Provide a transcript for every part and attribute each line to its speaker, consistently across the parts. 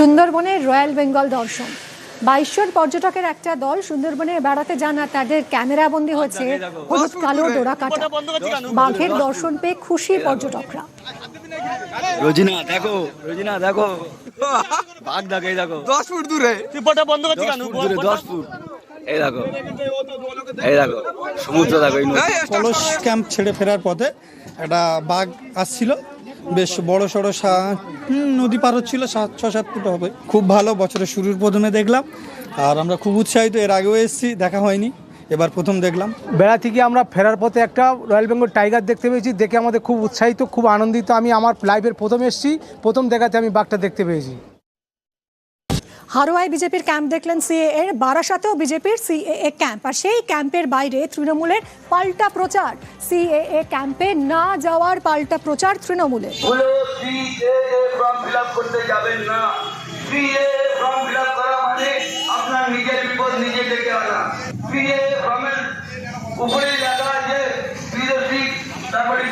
Speaker 1: সুন্দরবনের রয়্যাল বেঙ্গল দর্শন। বাইশশোর পর্যটকের একটা দল সুন্দরবনে বেড়াতে যান আর তাদের ক্যামেরা বন্দী হয়েছে হলুদ কালো ডোরা কাটা। বাঘের দর্শন পেয়ে খুশি পর্যটকরা।
Speaker 2: রোজিনা দেখো রোজিনা দেখো। বাঘ দেখো এই দেখো।
Speaker 3: দশ ফুট দূরে।
Speaker 4: তুই বটা বন্ধ করছিস কেন?
Speaker 2: দূরে দশ ফুট। এই দেখো। এই দেখো। সমুদ্র দেখো
Speaker 5: কলস. ক্যাম্প ছেড়ে ফেরার পথে একটা বাঘ আসছিল। বেশ বড় সড়ো নদী পার হচ্ছিল সাত, ছ, সাত ফুট হবে। খুব ভালো, বছরের শুরুর প্রথমে দেখলাম। আর আমরা খুব উৎসাহিত, এর আগেও এসেছি, দেখা হয়নি। এবার প্রথম দেখলাম।
Speaker 6: বেড়া থেকে আমরা ফেরার পথে একটা রয়্যাল বেঙ্গল টাইগার দেখতে পেয়েছি, দেখে আমাদের খুব উৎসাহিত, খুব আনন্দিত। আমি আমার লাইফের প্রথম এসেছি, প্রথম দেখাতে আমি বাঘটা দেখতে পেয়েছি।
Speaker 1: হারোয়ায় বিজেপির ক্যাম্প দেখলেন সিএ এর, বারাসাতেও বিজেপির সিএএ ক্যাম্প। আর সেই ক্যাম্পের বাইরে তৃণমূলের পাল্টা প্রচার। সিএএ ক্যাম্পে না যাওয়ার পাল্টা প্রচার তৃণমূলের।
Speaker 7: নাগরিক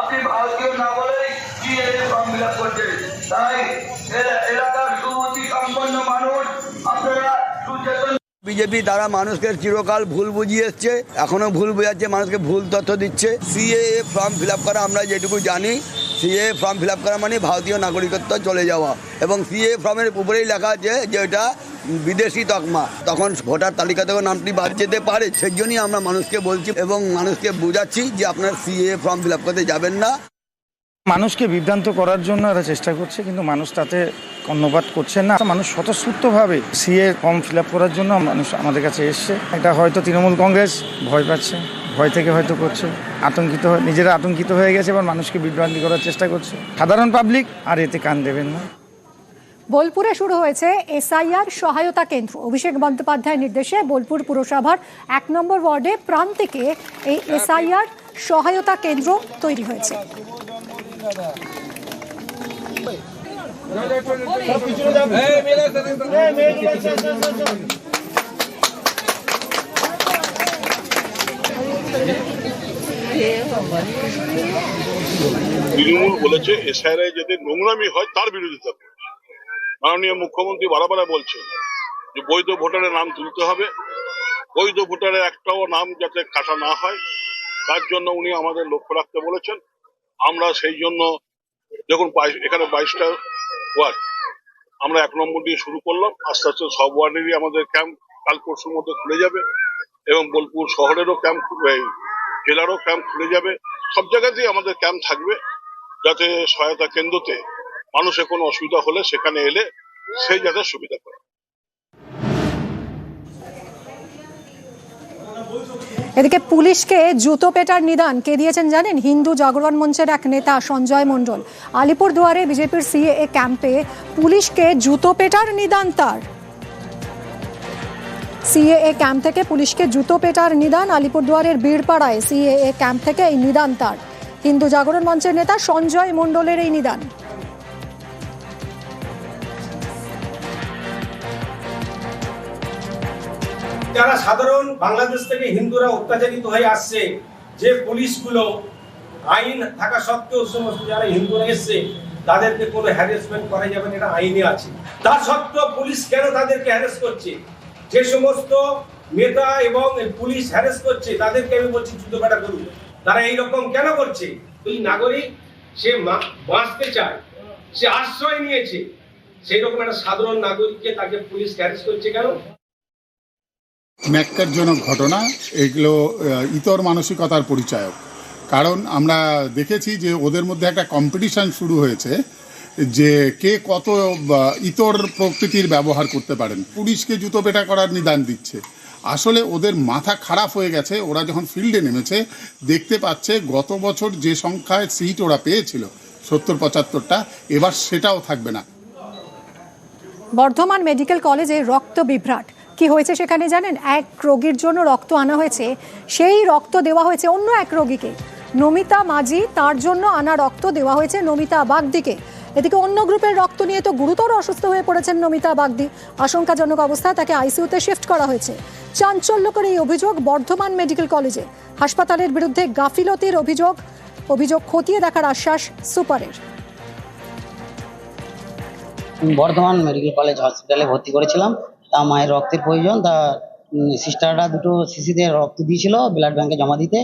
Speaker 7: আপনি ভারতীয় না আপ
Speaker 2: বিজেপি তারা মানুষকে চিরকাল ভুল বুঝিয়ে এসছে এখনও ভুল বোঝাচ্ছে, মানুষকে ভুল তথ্য দিচ্ছে। সিএএ ফর্ম ফিল করা আমরা যেটুকু জানি সিএ ফর্ম ফিল করা মানে ভারতীয় নাগরিকত্ব চলে যাওয়া। এবং সিএ ফর্মের উপরেই লেখা আছে যে এটা বিদেশি তকমা। তখন ভোটার তালিকা থেকে নামটি বাদ যেতে পারে সেই জন্যই আমরা মানুষকে বলছি এবং মানুষকে বোঝাচ্ছি যে আপনার সিএ ফর্ম ফিল করতে যাবেন না।
Speaker 8: মানুষকে বিভ্রান্ত করার জন্য এরা চেষ্টা করছে কিন্তু মানুষ তাতে কর্ণপাত করছে না। মানুষ স্বতঃস্ফূর্তভাবে সিএ ফর্ম ফিল আপ করার জন্য মানুষ আমাদের কাছে এসছে। এটা হয়তো তৃণমূল কংগ্রেস ভয় পাচ্ছে ভয় থেকে হয়তো করছে আতঙ্কিত হয়ে- নিজেরা আতঙ্কিত হয়ে গেছে এবার মানুষকে বিভ্রান্তি করার চেষ্টা করছে। সাধারণ পাবলিক আর এতে কান দেবেন না।
Speaker 1: বোলপুরে শুরু হয়েছে এসআইআর সহায়তা কেন্দ্র। অভিষেক বন্দ্যোপাধ্যায়ের নির্দেশে বোলপুর পুরসভার এক নম্বর ওয়ার্ডে প্রান্তিকে এই এসআইআর সহায়তা কেন্দ্র তৈরি হয়েছে।
Speaker 9: তৃণমূল বলেছে এসআইআর যদি নোংরামি হয়, তার বিরোধিতা করছে মাননীয় মুখ্যমন্ত্রী বারবার বলছেন যে বৈধ ভোটারের নাম তুলতে হবে। বৈধ ভোটারের একটাও নাম যাতে কাটা না হয়, তার জন্য উনি আমাদের লক্ষ্য রাখতে বলেছেন। আমরা সেই জন্য দেখুন এখানে বাইশটা ওয়ার্ড। আমরা এক নম্বর দিয়ে শুরু করলাম, আস্তে আস্তে সব ওয়ার্ডেরই আমাদের ক্যাম্প কাল পরশুর মধ্যে খুলে যাবে এবং বোলপুর শহরেরও ক্যাম্প জেলারও ক্যাম্প খুলে যাবে। সব জায়গাতেই আমাদের ক্যাম্প থাকবে যাতে সহায়তা কেন্দ্রতে মানুষের কোনো অসুবিধা হলে সেখানে এলে সেই যাতে সুবিধা করে
Speaker 1: এদিকে পুলিশকে জুতো পেটার নিদান। কে দিয়েছেন জানেন? হিন্দু জাগরণ মঞ্চের এক নেতা সঞ্জয় মণ্ডল। আলিপুরদুয়ারে বিজেপির সিএএ ক্যাম্পে পুলিশকে জুতো পেটার নিদান তার। সিএএ ক্যাম্প থেকে পুলিশকে জুতো পেটার নিদান আলিপুরদুয়ারের বীরপাড়ায়। সিএএ ক্যাম্প থেকে এই নিদান তার। হিন্দু জাগরণ মঞ্চের নেতা সঞ্জয় মণ্ডলের এই নিদান।
Speaker 10: যারা সাধারণ বাংলাদেশ থেকে হিন্দুরা অত্যাচারিত হয়ে আসছে, যে পুলিশগুলো আইন থাকা সত্ত্বেও সমস্ত যারা হিন্দুরা এসছে, তাদেরকে কোনো হ্যারাসমেন্ট করা যাবে না, এটা আইনে আছে। তার সত্ত্বেও পুলিশ কেন তাদেরকে হ্যারাস করছে? যে সমস্ত নেতা এবং পুলিশ হ্যারাস করছে, তাদেরকে আমি বলছি, যুদ্ধ কাটা করুন তারা এইরকম কেন করছে? ওই নাগরিক, সে বাঁচতে চায়, সে আশ্রয় নিয়েছে। সেই রকম একটা সাধারণ নাগরিককে তাকে পুলিশ হ্যারাস করছে কেন?
Speaker 11: ন্যাক্কারজনক ঘটনা, এগুলো ইতর মানসিকতার পরিচায়ক। কারণ আমরা দেখেছি যে ওদের মধ্যে একটা কম্পিটিশন শুরু হয়েছে যে কে কত ইতর প্রকৃতির ব্যবহার করতে পারেন। পুলিশকে জুতো পেটা করার নিদান দিচ্ছে। আসলে ওদের মাথা খারাপ হয়ে গেছে, ওরা যখন ফিল্ডে নেমেছে, দেখতে পাচ্ছে গত বছর যে সংখ্যায় সিট ওরা পেয়েছিল, সত্তর, পঁচাত্তরটা, এবার সেটাও থাকবে না।
Speaker 1: বর্ধমান মেডিকেল কলেজে রক্ত বিভ্রাট। কি হয়েছে সেখানে জানেন? এক রোগীর জন্য রক্ত আনা হয়েছে, সেই রক্ত দেওয়া হয়েছে অন্য এক রোগীকে। নমিতা মাঝি, তার জন্য আনা রক্ত দেওয়া হয়েছে নমিতা বাগদিকে। এদিকে অন্য গ্রুপের রক্ত নিয়ে তো গুরুতর অসুস্থ হয়ে পড়েছেন নমিতা বাগদি। আশঙ্কাজনক অবস্থায় তাকে আইসিইউতে শিফট করা হয়েছে। চাঞ্চল্যকর এই অভিযোগ বর্ধমান মেডিকেল কলেজে। হাসপাতালের বিরুদ্ধে গাফিলতির অভিযোগ অভিযোগ খতিয়ে দেখার আশ্বাস সুপারের।
Speaker 3: বর্ধমান মেডিকেল কলেজ হসপিটালে ভর্তি করেছিলাম। তা মায়ের রক্তের প্রয়োজন। তা সিস্টাররা দুটো শিশিদের রক্ত দিয়েছিল ব্লাড ব্যাংকে জমা দিতে।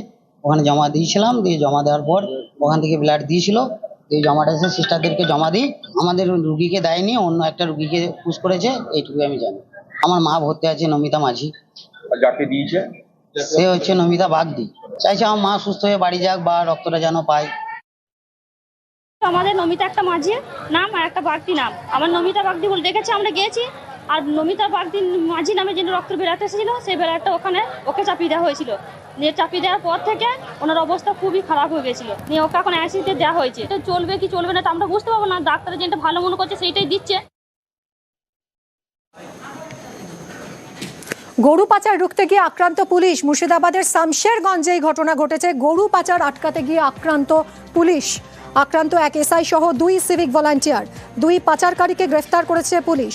Speaker 3: ওখানে জমা দিয়েছিলাম দিয়ে জমা দেওয়ার পর ওখান থেকে ব্লাড দিয়েছিল। এই জমাটা এসে সিস্টারদেরকে জমা দিই। আমাদের রুগীকে দেয়নি অন্য একটা রুগীকে পুশ করেছে এইটুকু আমি জানি। আমার মা ভর্তি আছে নমিতা মাঝি।
Speaker 10: যাকে দিয়েছে?
Speaker 3: সে হচ্ছে নমিতা বাগদি। চাইছে আমার মা সুস্থ হয়ে বাড়ি যাক বা রক্তটা যেন পায়।
Speaker 4: আমাদের নমিতা একটা মাঝি নাম আর একটা বাগদি নাম। আমার নমিতা বাগদি বলে দেখেছি আমরা গিয়েছি। আর নমিতা বাগদি মাঝি নামে যিনি রক্ত বেড়াতে এসেছিল, সেই বেড়াটা ওখানে ওকে চাপিয়ে দেওয়া হয়েছিল। নিয়ে চাপিয়ে দেওয়ার পর থেকে ওনার অবস্থা খুবই খারাপ হয়ে গেছিল। নিয়ে ওকে এখন অ্যাসিডে দেওয়া হয়েছে। তো চলবে কি চলবে না তা আমরা বুঝতে পারব না। ডাক্তার যেটা ভালো মনে করছে সেইটাই দিচ্ছে।
Speaker 1: গরু পাচার রুখতে গিয়ে আক্রান্ত পুলিশ। মুর্শিদাবাদের শামশেরগঞ্জে এই ঘটনা ঘটেছে। গরু পাচার আটকাতে গিয়ে আক্রান্ত পুলিশ। আক্রান্ত এক এসআই সহ দুই সিভিক ভলান্টিয়ার। দুই পাচারকারীকে গ্রেফতার করেছে পুলিশ।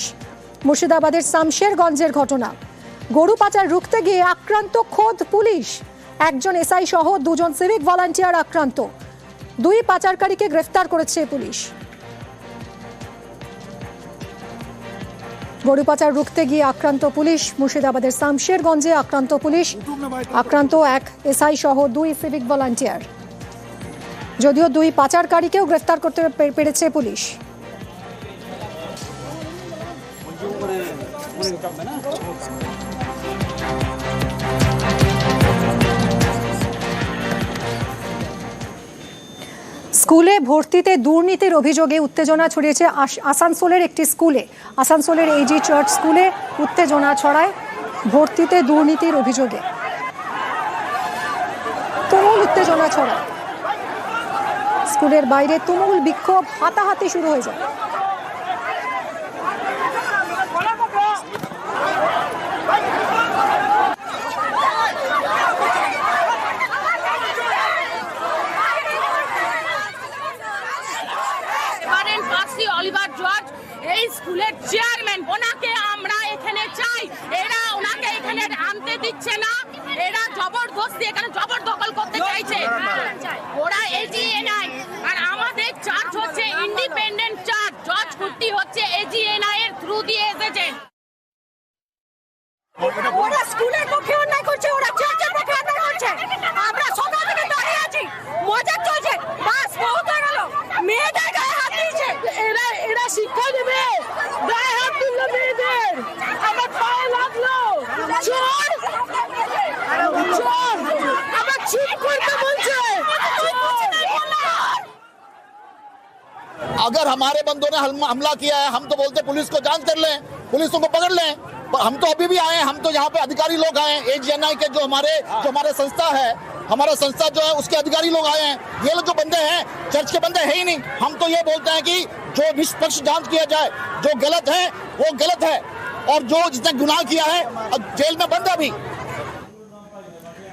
Speaker 1: মুর্শিদাবাদের শামশেরগঞ্জের ঘটনা। গরু পাচার রুখতে গিয়ে আক্রান্ত খোদ পুলিশ। একজন এসআই সহ দুজন সিভিক ভলান্টিয়ার আক্রান্ত। দুই পাচারকারীকে গ্রেফতার করেছে পুলিশ। গরু পাচার রুখতে গিয়ে আক্রান্ত পুলিশ, মুর্শিদাবাদের শামশেরগঞ্জে আক্রান্ত পুলিশ। আক্রান্ত এক এসআই সহ দুই সিভিক ভলান্টিয়ার। যদিও দুই পাচারকারীকেও গ্রেফতার করতে পেরেছে পুলিশ। স্কুলে ভর্তিতে দুর্নীতির অভিযোগে উত্তেজনা ছড়িয়েছে আসানসোলের একটি স্কুলে। আসানসোলের এইজি চার্চ স্কুলে উত্তেজনা ছড়ায় ভর্তিতে দুর্নীতির অভিযোগে। তুমুল উত্তেজনা ছড়ায়। স্কুলের বাইরে তুমুল বিক্ষোভ, হাতাহাতি শুরু হয়ে যায়
Speaker 4: করেন পার্সি অলিভার জর্জ এই স্কুলের চেয়ারম্যান ওনাকে আমরা এখানে চাই এরা ওনাকে এখানে আনতে দিচ্ছে না। এরা জবরদস্তি এখানে জবরদখল করতে চাইছে। ওরা এজিএ নাই। আর আমাদের চার্জ হচ্ছে ইন্ডিপেন্ডেন্ট চার্জ জজ কুর্তি হচ্ছে এজিএনআই এর থ্রু দিয়ে এসেছে। ওরা স্কুলের পক্ষে অন্যায় করছে ওরা চার্চের পক্ষে অন্যায় করছে। আমরা সকাল থেকে দাঁড়িয়ে আছি। মজা চলছে। বাস বহুত হয়ে গেল। মেয়েদের গায়ে হাত দিয়েছে। এরা এরা শিক্ষা দেবে গায়ে হাত তুললো মেয়েদের। আমার পায়ে লাগল। চোর!
Speaker 12: अगर हमारे बंदों ने हमला किया है, हम तो बोलते पुलिस को जाँच कर लें, पुलिस उनको पकड़ लें। पर हम तो अभी भी आए हैं, हम तो यहाँ पे अधिकारी लोग आए हैं एजीएनआई के जो हमारे जो हमारे संस्था है, हमारा संस्था जो है, उसके अधिकारी लोग आए हैं। ये लोग जो बंदे हैं, चर्च के बंदे हैं ही नहीं। हम तो ये बोलते हैं कि जो निष्पक्ष जाँच किया जाए, जो गलत है, वो गलत है। और जो जिसने गुनाह किया है जेल में बंद अभी।